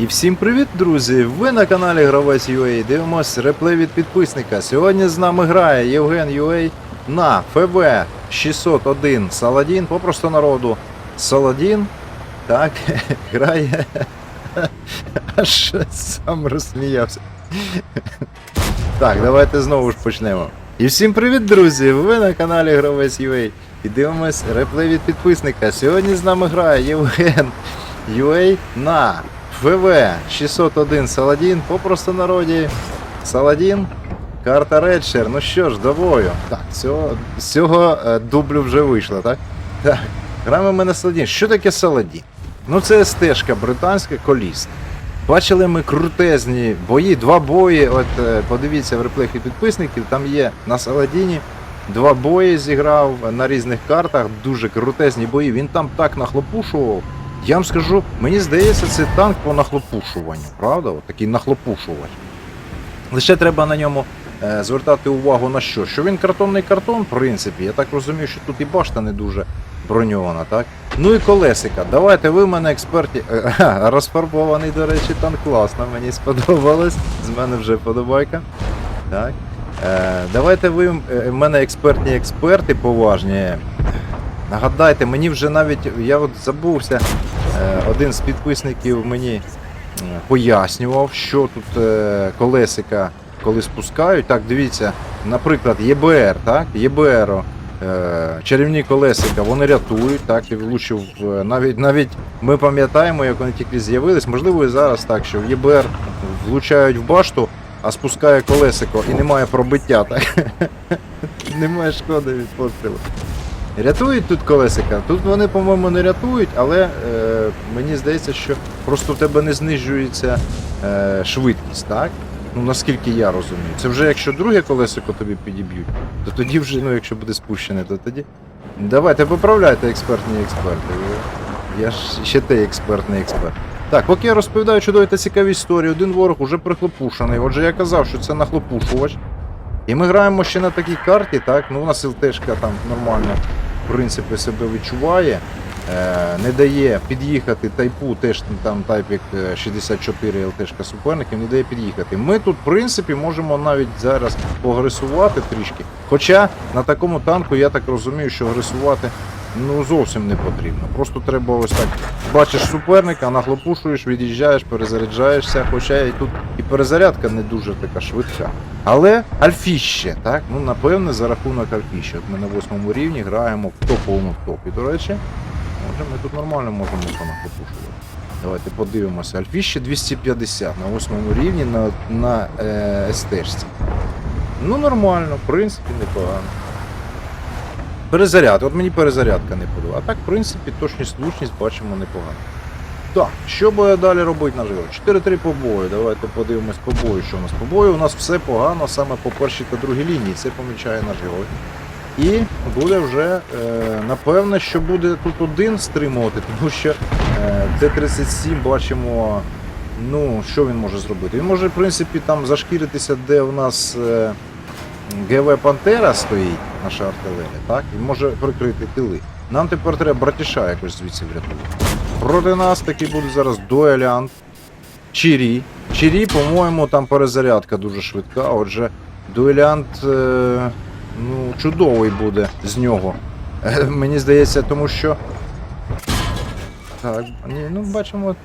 І всім привіт, друзі! Ви на каналі Гравець UA. Дивимось реплей від підписника. Сьогодні з нами грає Євген UA на ФВ 601 Саладін. Попросту народу Саладін. Так, грає. Аж сам розсміявся. Так, давайте знову ж почнемо. І всім привіт, друзі! Ви на каналі Гравець UA. І дивимось реплей від підписника. Сьогодні з нами грає Євген UA на ФВ 601 Саладін, попросту народі. Саладін, карта Редшер. Ну що ж, до бою. Так, цього, з цього е, дублю вже вийшло, так? Так. Граємо ми на Саладін. Що таке Саладін? Ну це стежка британська колісна. Бачили ми крутезні бої, два бої. От е, подивіться в реплеях від підписників, там є на Саладіні. Два бої зіграв на різних картах, дуже крутезні бої. Він там так нахлопушував. Я вам скажу, мені здається, це танк по нахлопушуванню, правда? От такий нахлопушувач. Лише треба на ньому е, звертати увагу на що? Що він картонний картон, в принципі. Я так розумію, що тут і башта не дуже броньована, так? Ну і колесика. Давайте ви в мене експерті. Е, розфарбований, до речі, танк класно, мені сподобалось. З мене вже подобайка. Так. Е, давайте ви е, в мене експертні експерти поважні. Нагадайте, мені вже навіть, я от забувся, е, один з підписників мені е, пояснював, що тут е, колесика, коли спускають. Так, дивіться, наприклад, ЄБР, так? ЄБР, чарівні колесика, вони рятують, так, і влучив. Навіть навіть ми пам'ятаємо, як вони тільки з'явились, можливо, і зараз так, що в ЄБР влучають в башту, а спускає колесико і немає пробиття, так? немає шкоди від пострілу. Рятують тут колесика. Тут вони, по-моєму, не рятують, але е, мені здається, що просто в тебе не знижується е, швидкість, так? Ну наскільки я розумію. Це вже якщо друге колесико тобі підіб'ють, то тоді вже, ну якщо буде спущене, то тоді. Давайте поправляйте експертні експерти. Я ж ще той експертний експерт. Так, поки я розповідаю чудові та цікаві історії, один ворог уже прихлопушений. Отже, я казав, що це нахлопушувач. І ми граємо ще на такій карті, так? Ну у нас ЛТшка там нормально, в принципі, себе відчуває. Е, не дає під'їхати тайпу, теж там тайпік е, 64 ЛТшка суперників, не дає під'їхати. Ми тут, в принципі, можемо навіть зараз погресувати трішки. Хоча на такому танку, я так розумію, що агресувати ну, зовсім не потрібно. Просто треба ось так. Бачиш суперника, нахлопушуєш, від'їжджаєш, перезаряджаєшся, хоча і тут і перезарядка не дуже така швидка. Але альфіще, так? Ну, напевне, за рахунок альфіще. От ми на восьмому рівні граємо в топовому топі. До речі, може ми тут нормально можемо понахлопушувати. Давайте подивимося. Альфіще 250 на восьмому рівні на, на е, СТшці. Ну, нормально, в принципі, непогано. Перезаряд, от мені перезарядка не подобається. А так, в принципі, точність влучність бачимо непогано. Так, що буде далі робити герой? 4-3 по бою. Давайте подивимось по бою, що у нас по бою. У нас все погано саме по першій та другій лінії. Це помічає герой. І буде вже, е, напевне, що буде тут один стримувати, тому що е, Т-37 бачимо, ну, що він може зробити. Він може, в принципі, там зашкіритися, де у нас е, ГВ Пантера стоїть, наша артилерія, так? І може прикрити тили. Нам тепер треба братіша якось звідси врятувати. Проти нас такий буде зараз дуелянт. Чирі. Чирі, по-моєму, там перезарядка дуже швидка. Отже, дуелянт е, ну, чудовий буде з нього. Е, мені здається, тому що. Так, ні, ну бачимо.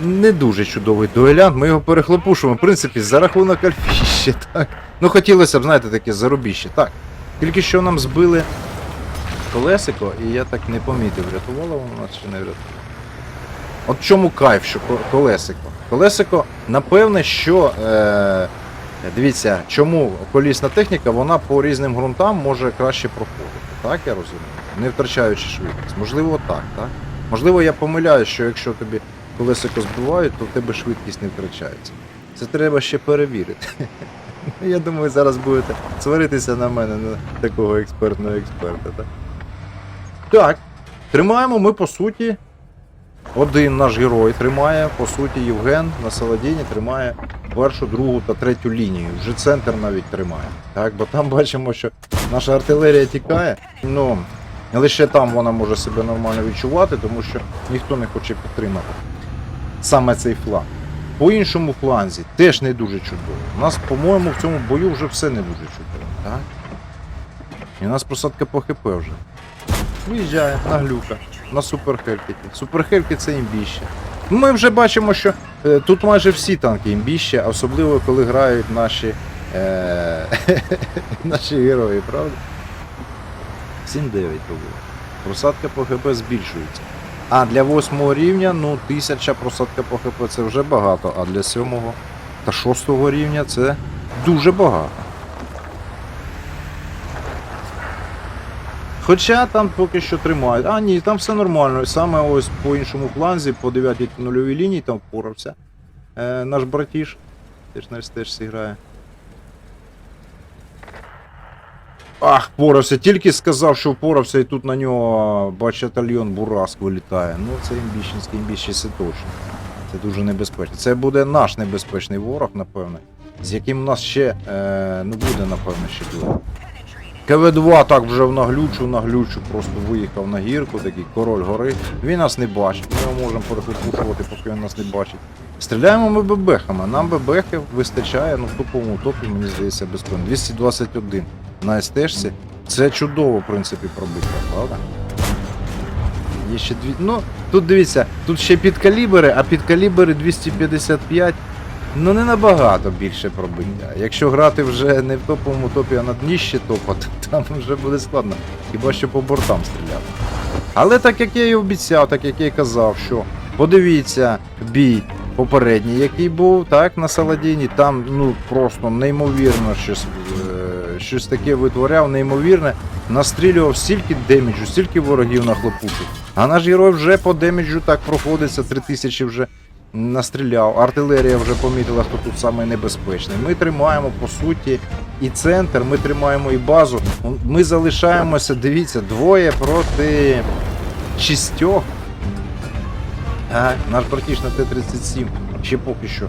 Не дуже чудовий дуелянт, ми його перехлопушуємо, в принципі, за рахунок альфіще, так. Ну хотілося б, знаєте, таке зарубіще. Так. Тільки що нам збили колесико, і я так не помітив, врятувало воно нас чи не врятувало. От чому кайф, що колесико? Колесико, напевне, що. Е, дивіться, чому колісна техніка, вона по різним ґрунтам може краще проходити. Так я розумію? Не втрачаючи швидкість. Можливо, так, так? Можливо, я помиляюсь, що якщо тобі колесико збивають, то в тебе швидкість не втрачається. Це треба ще перевірити. Я думаю, зараз будете сваритися на мене, на такого експертного експерта. Так, так тримаємо ми по суті. Один наш герой тримає, по суті, Євген на Саладіні тримає першу, другу та третю лінію. Вже центр навіть тримає. Так, бо там бачимо, що наша артилерія тікає. Ну, лише там вона може себе нормально відчувати, тому що ніхто не хоче підтримати. саме цей фланг. По іншому фланзі теж не дуже чудово. У нас, по-моєму, в цьому бою вже все не дуже чудово, так? І у нас просадка по ХП вже. Виїжджає на глюка, на суперхелькіті. Суперхельки це імбіще. Ми вже бачимо, що е, тут майже всі танки імбіще, особливо коли грають наші, е, наші герої, правда? 7-9 робили. Просадка по ХП збільшується. А для 8 рівня, ну, 1000 просадка по ХП це вже багато, а для 7 та 6 рівня це дуже багато. Хоча там поки що тримають. А ні, там все нормально. Саме ось по іншому фланзі, по 9 нульовій лінії там впорався. Е, наш братіш. Теж на теж грає. Ах, впорався. Тільки сказав, що впорався, і тут на нього бачатальйон Бураск вилітає. Ну, це імбіщенський імбіще, це точно. Це дуже небезпечно. Це буде наш небезпечний ворог, напевне. З яким у нас ще е, не буде, напевно, ще дуел. КВ-2 так вже в наглючу, наглючу, просто виїхав на гірку, такий король гори. Він нас не бачить, ми його можемо перепушувати, поки він нас не бачить. Стріляємо ми бебехами. Нам бебехи вистачає, ну в топовому топі, мені здається, без проблем. 221 на СТшці. Це чудово, в принципі, пробиття, правда? Є ще дві. Ну, тут дивіться, тут ще підкалібери, а підкалібери 255. Ну не набагато більше пробиття. Якщо грати вже не в топовому топі, а на дніще топа, то там вже буде складно. Хіба що по бортам стріляти. Але так як я і обіцяв, так як я і казав, що подивіться бій попередній, який був, так, на Саладіні, там ну просто неймовірно щось, е, щось таке витворяв, неймовірне. Настрілював стільки деміджу, стільки ворогів на нахлопушив. А наш герой вже по деміджу так проходиться, 3000 вже настріляв. Артилерія вже помітила, хто тут саме небезпечний. Ми тримаємо по суті і центр, ми тримаємо і базу. Ми залишаємося, дивіться, двоє проти шістьох. А, наш на Т-37 ще поки що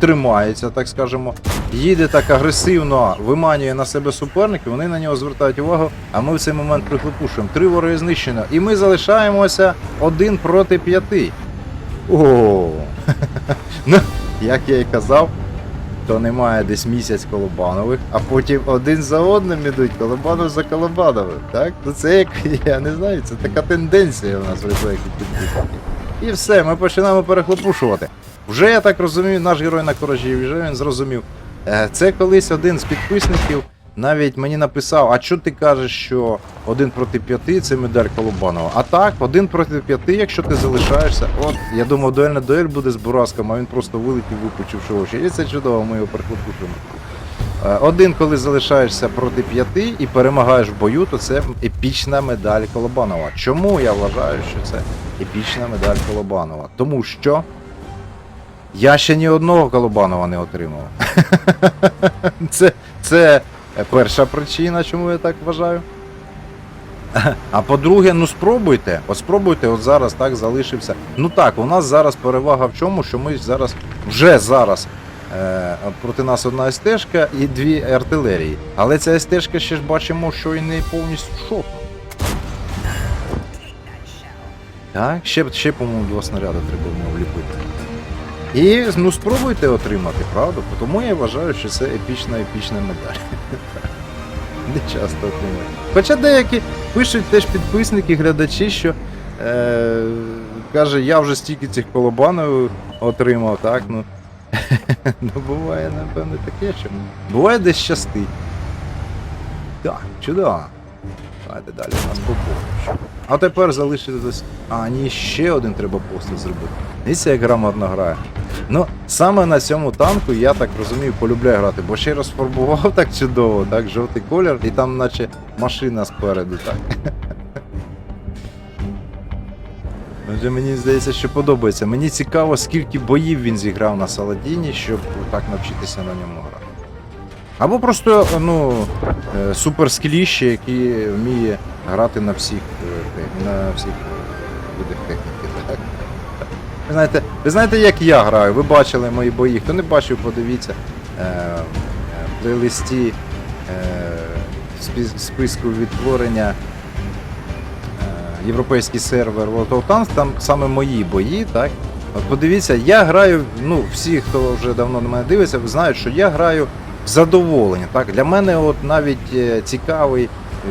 тримається, так скажемо. Їде так агресивно, виманює на себе суперників, вони на нього звертають увагу, а ми в цей момент прихлопушуємо. Три вороги знищено. І ми залишаємося один проти п'яти. О, ну, як я і казав, то немає десь місяць колобанових, а потім один за одним ідуть колобанов за колобановим. Так? Ну це як, я не знаю, це така тенденція у нас в реплекі підписників. І все, ми починаємо перехлопушувати. Вже я так розумію, наш герой на коражі, вже він зрозумів. Е, Це колись один з підписників навіть мені написав, а що ти кажеш, що один проти п'яти це медаль Колобанова. А так, один проти п'яти, якщо ти залишаєшся. От, я думав, дуельна дуель буде з Бураском, а він просто вилетів, випучивши очі. І це чудово, ми його перехлопушуємо. Е, Один, коли залишаєшся проти п'яти і перемагаєш в бою, то це епічна медаль Колобанова. Чому я вважаю, що це епічна медаль Колобанова? Тому що я ще ні одного Колобанова не отримав. Це, це перша причина, чому я так вважаю. А по-друге, ну спробуйте. От спробуйте, от зараз так залишився. Ну так, у нас зараз перевага в чому, що ми зараз, вже зараз е, проти нас одна СТшка і дві артилерії. Але ця СТшка ще ж бачимо, що і не повністю шок. Так, ще, ще по-моєму, два снаряди треба вліпити. І ну спробуйте отримати, правда? Тому я вважаю, що це епічна епічна медаль. Не часто отримують. Хоча деякі пишуть теж підписники, глядачі, що е, каже, я вже стільки цих колобанів отримав, так? Ну, ну буває, напевне, таке, що буває десь щастить. Так, чудово. Давайте далі у нас побольше. А тепер залишилось. А, ні, ще один треба постріл зробити. Дивіться, як грамотно грає. Ну, саме на цьому танку, я так розумію, полюбляю грати, бо ще й розфарбував так чудово, так, жовтий колір, і там наче машина спереду, так. Вже мені здається, що подобається. Мені цікаво, скільки боїв він зіграв на Саладіні, щоб так навчитися на ньому грати. Або просто ну, е, суперскіліще, який вміє грати на всіх, е, на всіх е, видах техніки. Так? Ви знаєте, ви знаєте, як я граю? Ви бачили мої бої. Хто не бачив, подивіться. В плейлисті списку відтворення європейський сервер World of Tanks, там саме мої бої, так? От подивіться, я граю, ну, всі, хто вже давно на мене дивиться, знають, що я граю задоволення. Так? Для мене от навіть е, цікавий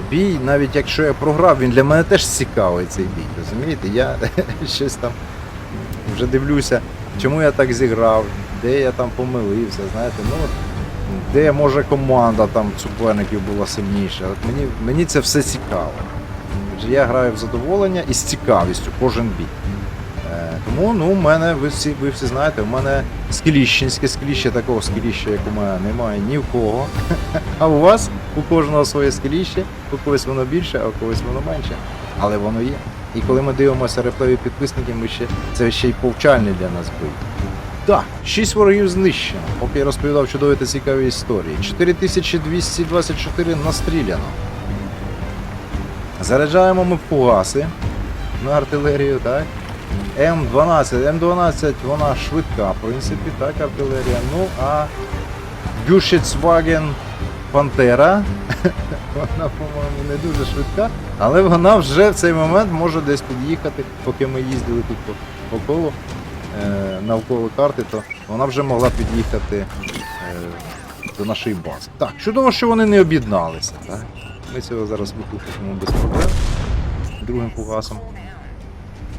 бій, навіть якщо я програв, він для мене теж цікавий цей бій. Розумієте? Я щось там вже дивлюся, чому я так зіграв, де я там помилився, знаєте, ну де може команда там суперників була сильніша. От мені, мені це все цікаво. Я граю в задоволення і з цікавістю кожен бій. Тому ну, у мене, ви всі, ви всі знаєте, у мене скеліщенське скеліще, такого скеліща, як у мене, немає ні в кого. А у вас у кожного своє скеліще, у когось воно більше, а у когось воно менше. Але воно є. І коли ми дивимося реплеї підписників, ми ще, це ще й повчальний для нас бій. Так, 6 ворогів знищено, поки я розповідав чудові та цікаві історії. 4224 настріляно. Заряджаємо ми фугаси на артилерію, так? М12. М12 вона швидка, в принципі, так, артилерія. Ну, а Гюшецваген Пантера. Вона, по-моєму, не дуже швидка, але вона вже в цей момент може десь під'їхати, поки ми їздили тут по, по колу е, навколо карти, то вона вже могла під'їхати е, до нашої бази. Так, чудово, що вони не об'єдналися. Так? Ми цього зараз викликаємо без проблем. Другим фугасом.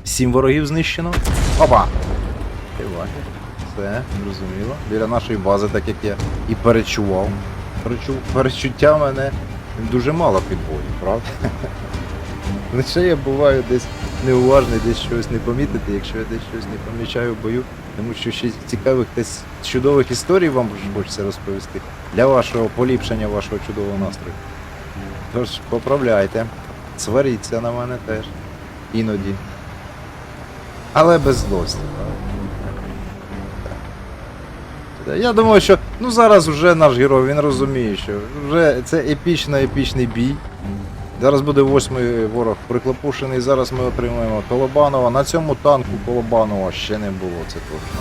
Сім ворогів знищено. Опа! Тривай. Все, зрозуміло. Біля нашої бази, так як я і перечував. Перечу... Перечуття мене дуже мало підводить, правда? Лише я буваю десь неуважний, десь щось не помітити, якщо я десь щось не помічаю в бою, тому що ще цікавих с- чудових історій вам хочеться розповісти для вашого поліпшення вашого чудового настрою. Тож поправляйте, сваріться на мене теж. Іноді. Але без злості. Я думаю, що ну зараз вже наш герой, він розуміє, що вже це епічно-епічний бій. Зараз буде восьмий ворог приклопушений, зараз ми отримаємо Колобанова. На цьому танку Колобанова ще не було, це точно.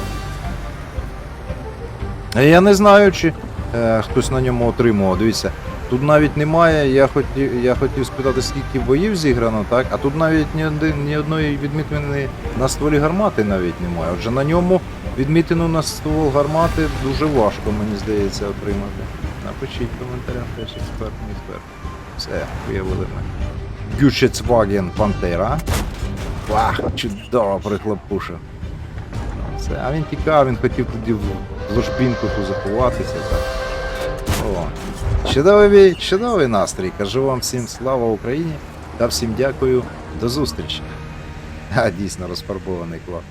Я не знаю, чи е, хтось на ньому отримував. Дивіться, тут навіть немає. Я хотів, я хотів спитати, скільки боїв зіграно, так? А тут навіть ні, один, ні одної відмітини на стволі гармати навіть немає. Отже, на ньому відмітину на ствол гармати дуже важко, мені здається, отримати. Напишіть в коментарях теж експерт, не експерт. Все, виявили ми. Гючецваген Пантера. Вах, чудово прихлопушив. Все, а він тікав, він хотів тоді в ложбінку заховатися. Так. О, чудовий, чудовий настрій. Кажу вам всім слава Україні та всім дякую. До зустрічі. А, дійсно розфарбований клас.